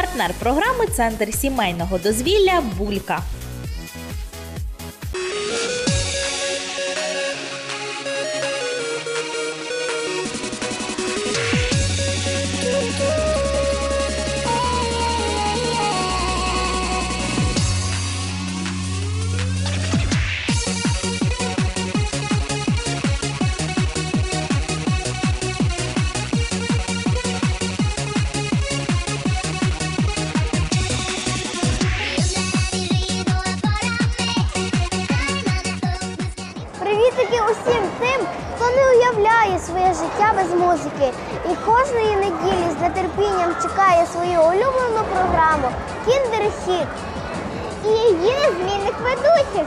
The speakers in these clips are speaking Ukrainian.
Партнер програми Центр сімейного дозвілля Булька. Уявляє своє життя без музики. І кожної неділі з нетерпінням чекає свою улюблену програму Кіндер Хіт. І її незмінних ведучих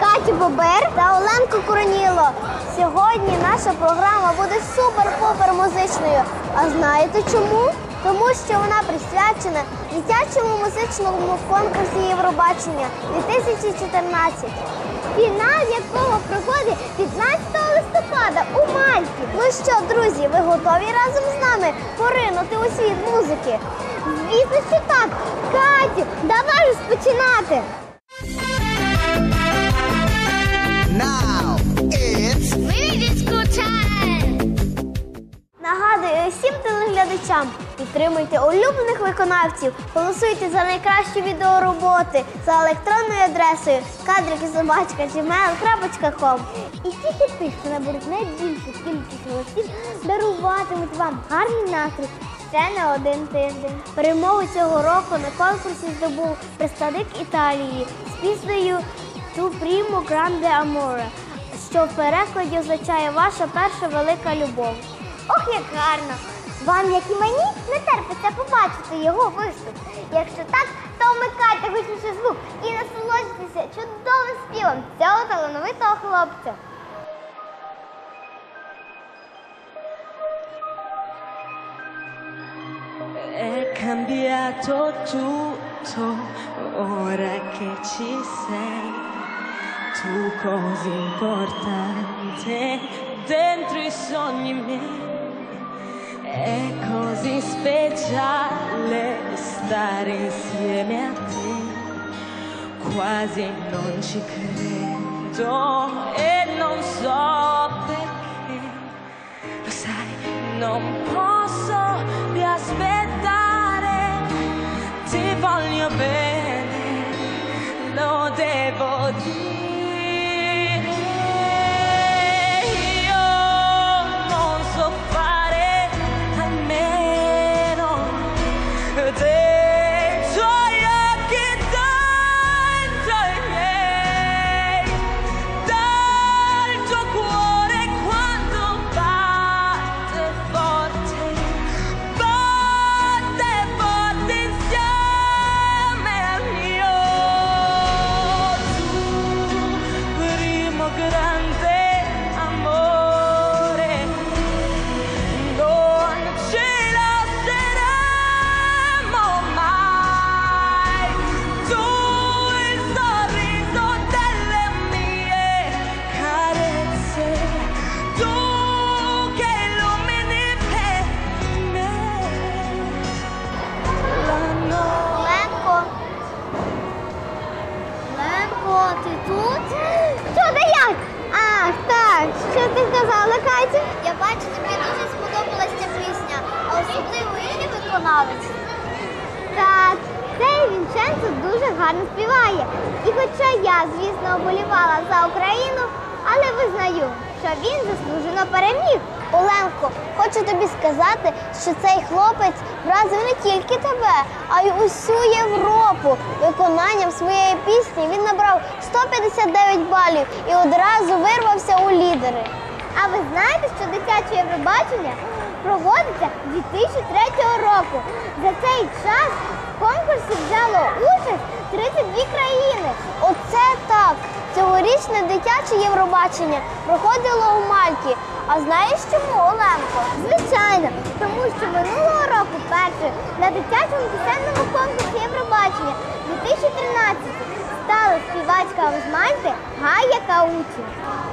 Катю Бобер та Оленко Куроніло. Сьогодні наша програма буде супер-пупер музичною. А знаєте чому? Тому що вона присвячена дитячому музичному конкурсі Євробачення 2014 фінал якого проходить 15 листопада у Мальті. Ну що, друзі, ви готові разом з нами поринути у світ музики? Звісно, що так. Катю, давай розпочинати. Телеглядачам, підтримуйте улюблених виконавців, голосуйте за найкращі відеороботи за електронною адресою кадрикизобачка.gmail.com І тільки тих, хто наберуть найбільшу кількість голосів, даруватимуть вам гарний настрій ще не один тиждень. Перемогу цього року на конкурсі здобув представник Італії з піснею «Ту примо гранде аморе», що в перекладі означає ваша перша велика любов. Ох, як гарно! Вам, як і мені, не терпиться побачити його виступ. Якщо так, то вмикайте гучніше звук і насолоджуйтеся чудовим співом цього талановитого хлопця. È cambiato tutto ora che ci sei. Tu così importante dentro i sogni miei. È così speciale stare insieme a te. Quasi non ci credo e non so perché. Lo sai, non posso più aspettare, ti voglio bene, виконавець. Так, цей Вінченцо дуже гарно співає. І хоча я, звісно, оболівала за Україну, але визнаю, що він заслужено переміг. Оленко, хочу тобі сказати, що цей хлопець вразив не тільки тебе, а й усю Європу. Виконанням своєї пісні він набрав 159 балів і одразу вирвався у лідери. А ви знаєте, що дитяче Євробачення проводиться 2003 року. За цей час в конкурсі взяло участь 32 країни. Оце так! Цьогорічне дитяче Євробачення проходило у Мальті. А знаєш чому, Оленко? Звичайно, тому що минулого року перше на дитячому пісенному конкурсі Євробачення 2013 стала співачка з Мальти Гая Каучі.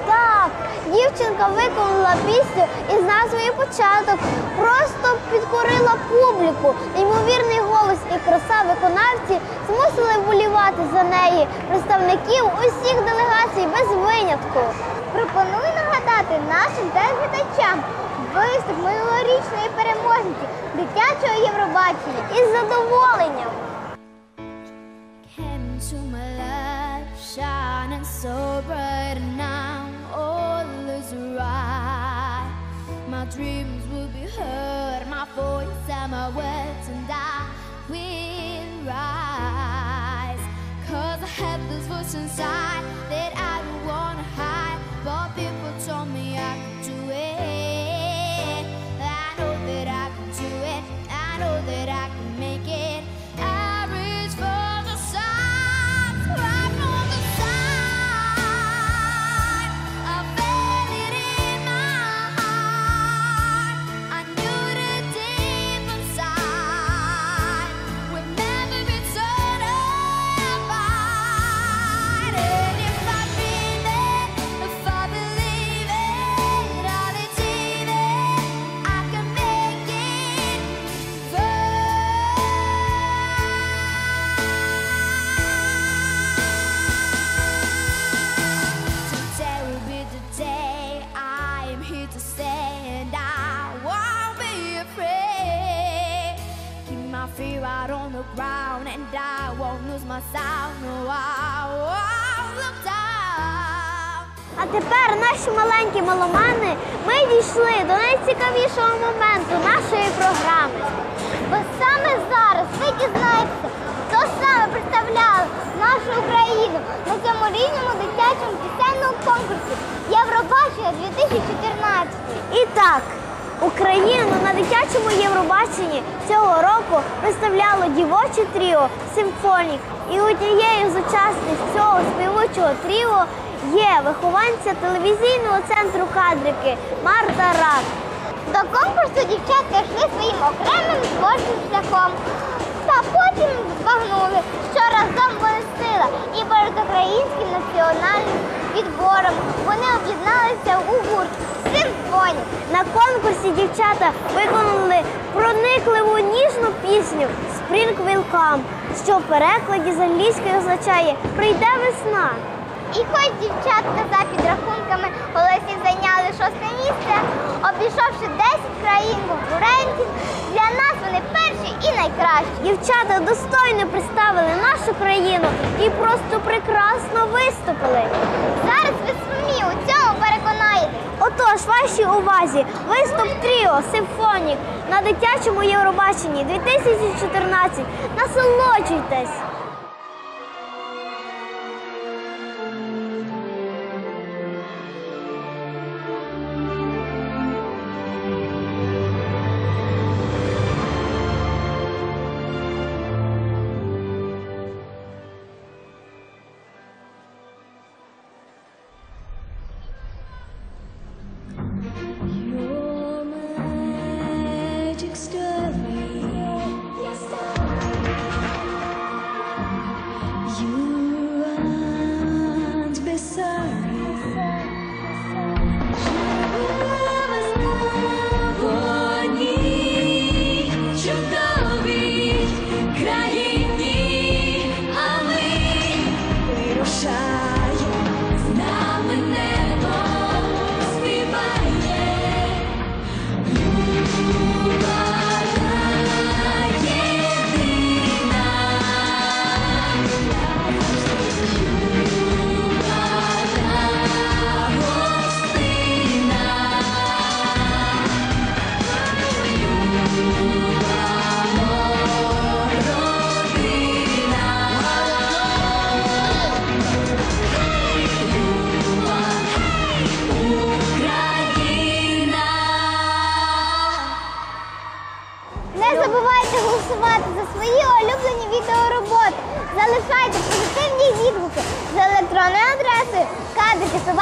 Так, дівчинка виконала пісню із назвою Початок, просто підкорила публіку. Неймовірний голос і краса виконавці змусили вболівати за неї представників усіх делегацій без винятку. Пропоную нагадати нашим телеглядачам виступ минулорічної переможниці дитячого Євробачення із задоволенням. Came into my life, shining so bright, now My dreams will be heard, my voice and my words, and I will rise. Cause I have this voice inside that I don't wanna hide, but people told me I could do it. Тепер наші маленькі маломани ми дійшли до найцікавішого моменту нашої програми. Бо саме зараз ви дізнаєтеся, хто саме представляв нашу Україну на цьому рівному дитячому пісенному конкурсі Євробачення 2014. І так, Україну на дитячому Євробаченні цього року представляло дівоче тріо Симфонік. І однією з учасниць цього співучого тріо є вихованця телевізійного центру кадрики Марта Рак. До конкурсу дівчатка йшли своїм окремим творчим шляхом. Та потім збагнули, що разом вони сила і перед українським національним відбором вони об'єдналися у гурт Симфонік. На конкурсі дівчата виконали проникливу ніжну пісню Spring Will Come, що в перекладі з англійської означає Прийде весна. І хоч дівчатка за підрахунками голосів зайняли шосте місце, обійшовши 10 країн конкурентів, для нас вони перші і найкращі. Дівчата достойно представили нашу країну і просто прекрасно виступили. Зараз ви самі у цьому переконаєтесь. Отож, вашій увазі виступ Тріо Симфонік на дитячому Євробаченні 2014. Насолоджуйтесь!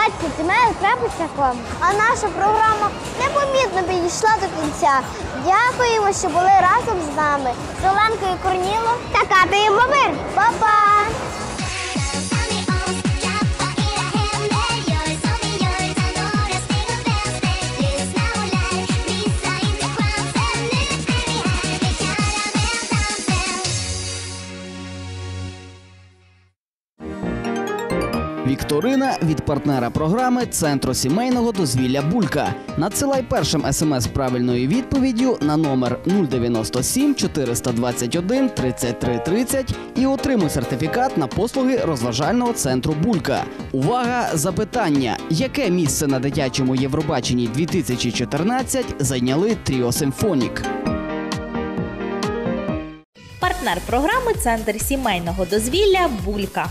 кадрики.gmail.com А наша програма непомітно підійшла до кінця. Дякуємо, що були разом з нами. З Оленкою Корніло та Катею Бобир. Па-па! Вікторина від партнера програми Центру сімейного дозвілля Булька. Надсилай першим смс правильною відповіддю на номер 097 421 33 30 і отримуй сертифікат на послуги розважального центру Булька. Увага! Запитання: яке місце на дитячому Євробаченні 2014 зайняли Тріо Симфонік? Партнер програми Центр сімейного дозвілля Булька.